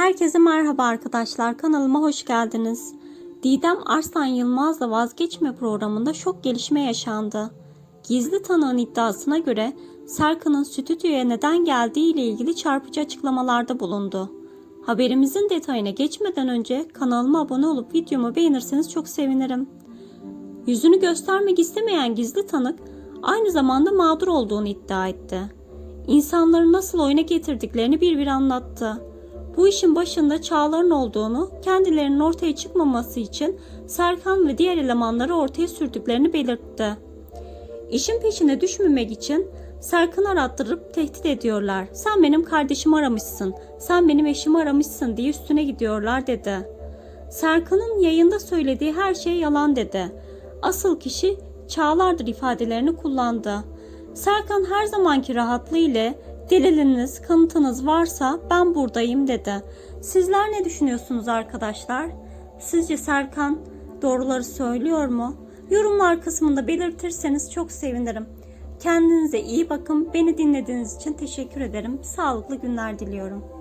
Herkese merhaba arkadaşlar. Kanalıma hoş geldiniz. Didem Arslan Yılmaz'la vazgeçme programında şok gelişme yaşandı. Gizli tanığın iddiasına göre Serkan'ın stüdyoya neden geldiği ile ilgili çarpıcı açıklamalarda bulundu. Haberimizin detayına geçmeden önce kanalıma abone olup videomu beğenirseniz çok sevinirim. Yüzünü göstermek istemeyen gizli tanık aynı zamanda mağdur olduğunu iddia etti. İnsanları nasıl oyuna getirdiklerini bir bir anlattı. Bu işin başında Çağlar'ın olduğunu, kendilerinin ortaya çıkmaması için Serkan ve diğer elemanları ortaya sürdüklerini belirtti. İşin peşine düşmemek için Serkan'ı arattırıp tehdit ediyorlar. Sen benim kardeşimi aramışsın, sen benim eşimi aramışsın diye üstüne gidiyorlar dedi. Serkan'ın yayında söylediği her şey yalan dedi. Asıl kişi Çağlar'dır ifadelerini kullandı. Serkan her zamanki rahatlığı ile deliliniz, kanıtınız varsa ben buradayım dedi. Sizler ne düşünüyorsunuz arkadaşlar? Sizce Serkan doğruları söylüyor mu? Yorumlar kısmında belirtirseniz çok sevinirim. Kendinize iyi bakın. Beni dinlediğiniz için teşekkür ederim. Sağlıklı günler diliyorum.